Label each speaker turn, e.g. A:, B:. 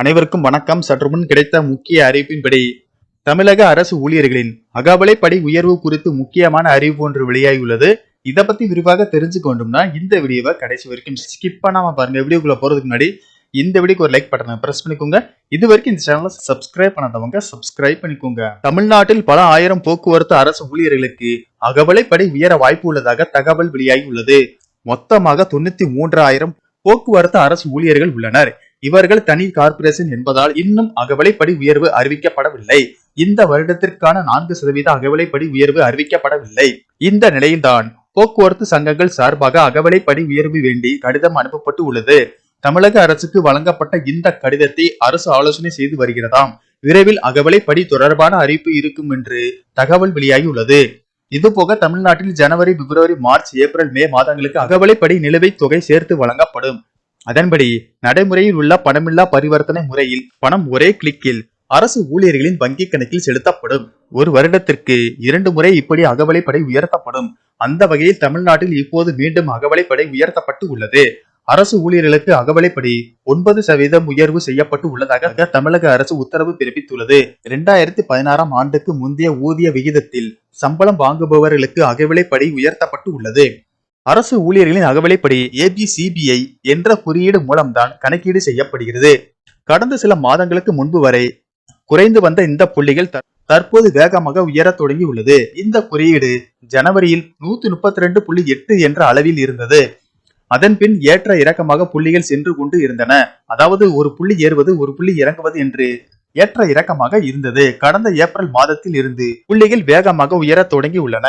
A: அனைவருக்கும் வணக்கம். சற்று முன் கிடைத்த முக்கிய அறிவிப்பின்படி தமிழக அரசு ஊழியர்களின் அகவலைப்படி உயர்வு குறித்து முக்கியமான அறிவிப்பு ஒன்று வெளியாகியுள்ளது. இதை பத்தி விரிவாக தெரிஞ்சுக்கொண்டோம்னா இந்த வீடியோவை கடைசி வரைக்கும் ஸ்கிப் பண்ணாம பாருங்க. வீடியோக்குள்ள போறதுக்கு முன்னாடி இந்த வீடியோக்கு ஒரு லைக் பட்டனை பிரஸ் பண்ணிக்கோங்க. இது வரைக்கும் இந்த சேனலை சப்ஸ்கிரைப் பண்ணாதவங்க சப்ஸ்கிரைப் பண்ணிக்கோங்க. தமிழ்நாட்டில் பல ஆயிரம் போக்குவரத்து அரசு ஊழியர்களுக்கு அகவலைப்படி உயர வாய்ப்பு உள்ளதாக தகவல் வெளியாகி உள்ளது மொத்தமாக தொண்ணூத்தி மூன்றாயிரம் போக்குவரத்து அரசு ஊழியர்கள் உள்ளனர். இவர்கள் தனி கார்ப்பரேஷன் என்பதால் இன்னும் அகவலைப்படி உயர்வு அறிவிக்கப்படவில்லை. இந்த வருடத்திற்கான நான்கு சதவீத அகவலைப்படி உயர்வு அறிவிக்கப்படவில்லை. இந்த நிலையில்தான் போக்குவரத்து சங்கங்கள் சார்பாக அகவலைப்படி உயர்வு வேண்டி கடிதம் அனுப்பப்பட்டு உள்ளது. தமிழக அரசுக்கு வழங்கப்பட்ட இந்த கடிதத்தை அரசு ஆலோசனை செய்து வருகிறதாம். விரைவில் அகவலைப்படி தொடர்பான அறிவிப்பு இருக்கும் என்று தகவல் வெளியாகி உள்ளது இதுபோக தமிழ்நாட்டில் ஜனவரி பிப்ரவரி மார்ச் ஏப்ரல் மே மாதங்களுக்கு அகவலைப்படி நிலுவைத் தொகை சேர்த்து வழங்கப்படும். அதன்படி நடைமுறையில் உள்ள பணமில்லா பரிவர்த்தனை முறையில் பணம் ஒரே கிளிக்கில் அரசு ஊழியர்களின் வங்கி கணக்கில் செலுத்தப்படும். ஒரு வருடத்திற்கு இரண்டு முறை இப்படி அகவலைப்படை உயர்த்தப்படும். அந்த வகையில் தமிழ்நாட்டில் இப்போது மீண்டும் அகவலைப்படை உயர்த்தப்பட்டு உள்ளது. அரசு ஊழியர்களுக்கு அகவலைப்படி ஒன்பது சதவீதம் உயர்வு செய்யப்பட்டு உள்ளதாக தமிழக அரசு உத்தரவு பிறப்பித்துள்ளது. இரண்டாயிரத்தி பதினாறாம் ஆண்டுக்கு முந்தைய ஊதிய விகிதத்தில் சம்பளம் வாங்குபவர்களுக்கு அகவிலைப்படி உயர்த்தப்பட்டு உள்ளது. அரசு ஊழியர்களின் அகவலைப்படி ஏபிசிபிஐ என்ற குறியீடு மூலம்தான் கணக்கீடு செய்யப்படுகிறது. கடந்த சில மாதங்களுக்கு முன்பு வரை குறைந்து வந்த இந்த புள்ளிகள் தற்போது வேகமாக உயரத் தொடங்கியுள்ளது. இந்த குறியீடு ஜனவரியில் நூத்தி முப்பத்தி ரெண்டு புள்ளி எட்டு என்ற அளவில் இருந்தது. அதன் பின் ஏற்ற இறக்கமாக புள்ளிகள் சென்று கொண்டு இருந்தன. அதாவது ஒரு புள்ளி ஏறுவது ஒரு புள்ளி இறங்குவது என்று ஏற்ற இறக்கமாக இருந்தது. கடந்த ஏப்ரல் மாதத்தில் இருந்து புள்ளிகள் வேகமாக உயரத் தொடங்கி உள்ளன